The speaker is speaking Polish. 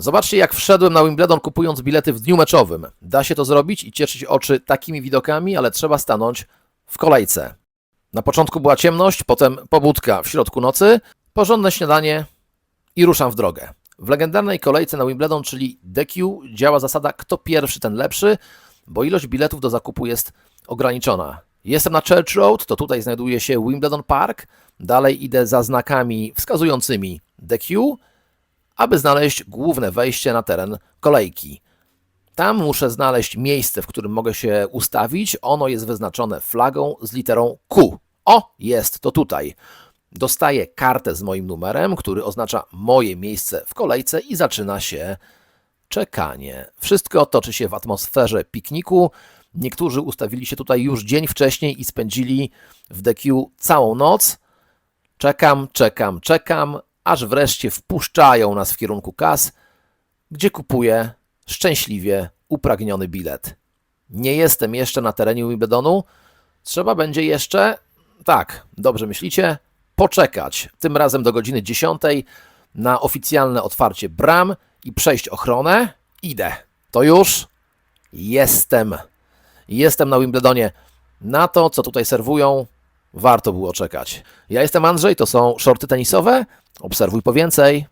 Zobaczcie, jak wszedłem na Wimbledon kupując bilety w dniu meczowym. Da się to zrobić i cieszyć oczy takimi widokami, ale trzeba stanąć w kolejce. Na początku była ciemność, potem pobudka w środku nocy, porządne śniadanie i ruszam w drogę. W legendarnej kolejce na Wimbledon, czyli DQ, działa zasada kto pierwszy, ten lepszy, bo ilość biletów do zakupu jest ograniczona. Jestem na Church Road, to tutaj znajduje się Wimbledon Park. Dalej idę za znakami wskazującymi DQ, aby znaleźć główne wejście na teren kolejki. Tam muszę znaleźć miejsce, w którym mogę się ustawić. Ono jest wyznaczone flagą z literą Q. O, jest to tutaj. Dostaję kartę z moim numerem, który oznacza moje miejsce w kolejce i zaczyna się czekanie. Wszystko toczy się w atmosferze pikniku. Niektórzy ustawili się tutaj już dzień wcześniej i spędzili w DQ całą noc. Czekam, czekam, czekam, aż wreszcie wpuszczają nas w kierunku kas, gdzie kupuję szczęśliwie upragniony bilet. Nie jestem jeszcze na terenie Wimbledonu. Trzeba będzie jeszcze, tak, dobrze myślicie, poczekać. Tym razem do godziny 10 na oficjalne otwarcie bram i przejść ochronę. Idę. To już jestem. Jestem na Wimbledonie. Na to, co tutaj serwują, warto było czekać. Ja jestem Andrzej, to są shorty tenisowe. Obserwuj po więcej.